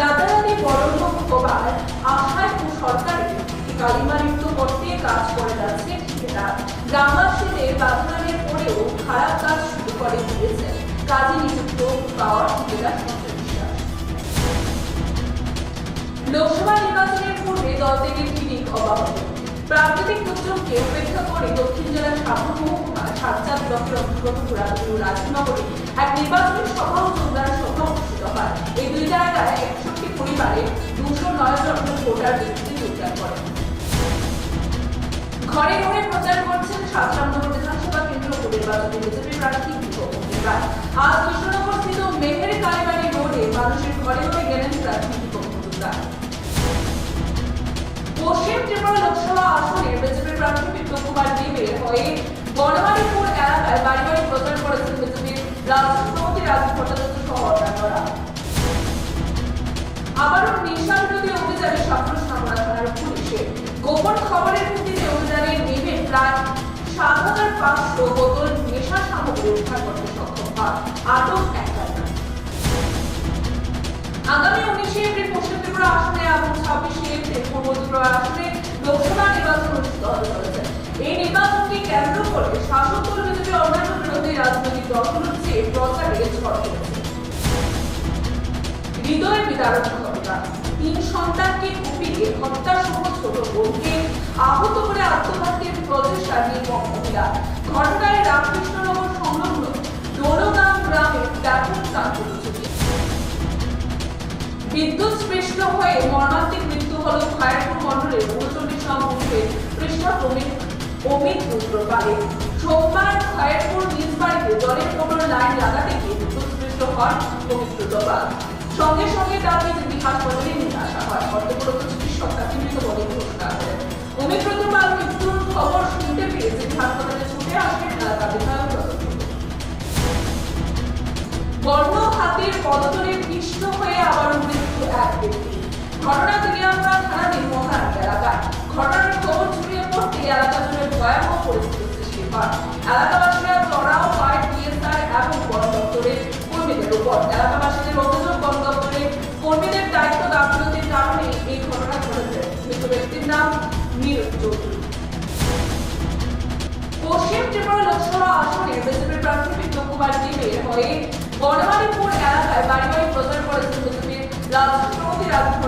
রাতারাতি বরণ হবার আশায় ও সরকারের কালিমালিপ্ত করতে কাজ করে যাচ্ছে ঠিকাদার গ্রামবাসীদের বাধানের পরেও খারাপ কাজ শুরু করে দিয়েছে। কাজে নিযুক্ত পাওয়ার ঠিকাদার লোকসভা নির্বাচনের পূর্বে দল থেকে ক্লিনিক অব্যাহত প্রাকৃতিক দুর্যোগকে উপেক্ষা করে দক্ষিণ জেলার সাধারণ মহকুমা সাতচাঁদ ব্লকের অন্তর্গত পুরাতন রাজনগরে এক নির্বাচনী সভা ও যোগদান সভা অনুষ্ঠিত হয়। এই দুই জায়গায় একষট্টি দুশো নয় জন ভোটার ব্যক্তি যোগদান করেন ঘরে ঘরে প্রচার করছেন সাতরামনগর বিধানসভা কেন্দ্র উপনির্বাচনে বিজেপি প্রার্থী আজ কৃষ্ণনগর স্থিত মেহের কালীবাড়ি রোডে মানুষের ঘরে ঘরে গেলেন প্রার্থী পশ্চিম ত্রিপুরা লোকসভা আসনের বিজেপির প্রার্থী বিপ্লব কুমার দেবের হয়ে বনমালীপুর এলাকায় বাড়ি বাড়ি প্রচার করেছেন বিজেপির রাষ্ট্রপতি রাজীব ভট্টাচার্য। আবারও নেশা বিরোধী অভিযানে সাফল্য সামলা থানার পুলিশের গোপন খবরের ভিত্তিতে অভিযানে নেমে প্রায় সাত হাজার পাঁচশো বোতল নেশা সামগ্রী উদ্ধার করতে সক্ষম হয় আটক এক আগামী উনিশে এপ্রিল পশ্চিম ত্রিপুরা আসনে এবং ছাব্বিশে এপ্রিল পূর্ব ত্রিপুরা আসনে লোকসভা নির্বাচন অনুষ্ঠিত হতে চলেছে। এই নির্বাচনকে কেন্দ্র করে শাসক দল বিজেপি হৃদয় বিদারক ঘটনা তিন সন্তানকে কুপিয়ে হত্যা সহ ছোট বোনকে আহত করে আত্মঘাতের প্রচেষ্টা নির্মম মহিলা ঘটনায় রামকৃষ্ণনগর সংলগ্ন দোলগ্রাম গ্রামে ব্যাপক চাঞ্চল্য ছড়িয়েছে বিদ্যুৎ স্পৃষ্ট হয়ে মর্মান্তিক মৃত্যু হল খয়ারপুর মন্ডলের উনচল্লিশ নং বুথের পৃষ্ঠা প্রমিত অমিত রুদ্র পালে সোমবার খয়ারপুর নিজ বাড়িতে জলের মোটর লাইন লাগাতে গিয়ে বিদ্যুৎ স্পৃষ্ট হন পবিত্র দবাল সঙ্গে সঙ্গে তাকে দিল্লি হাসপাতালে নিয়ে আসা হয়। কর্তব্যরত চিকিৎসক তাকে মৃত বলে ঘোষণা করেন অমিত রুদ্র পাল মৃত্যুর খবর শুনতে পেয়ে হাসপাতালে ছুটে বর্ণ পদতলে পিষ্ট হয়ে আবারও মৃত্যু এক ব্যক্তি। ঘটনা তিরিয়াঙ্গা থানাধীন মহান এলাকায় ঘটনার খবর ছড়িয়ে পড়তে এলাকা জুড়ে ভয়াবহ পরিস্থিতির সৃষ্টি হয়। এলাকাবাসীরা চড়াও হয় ডিএসআর এবং বন দপ্তরের কর্মীদের উপর এলাকাবাসীদের নাম মীর চৌধুরী পশ্চিম ত্রিপুরা লোকসভা আসনে বিজেপির প্রার্থী বিপ্লব কুমার দেবের হয়ে বনমালীপুর এলাকায় বাড়ি প্রচার করেছেন বিজেপির রাজ্য সভাপতি অন্যান্যরা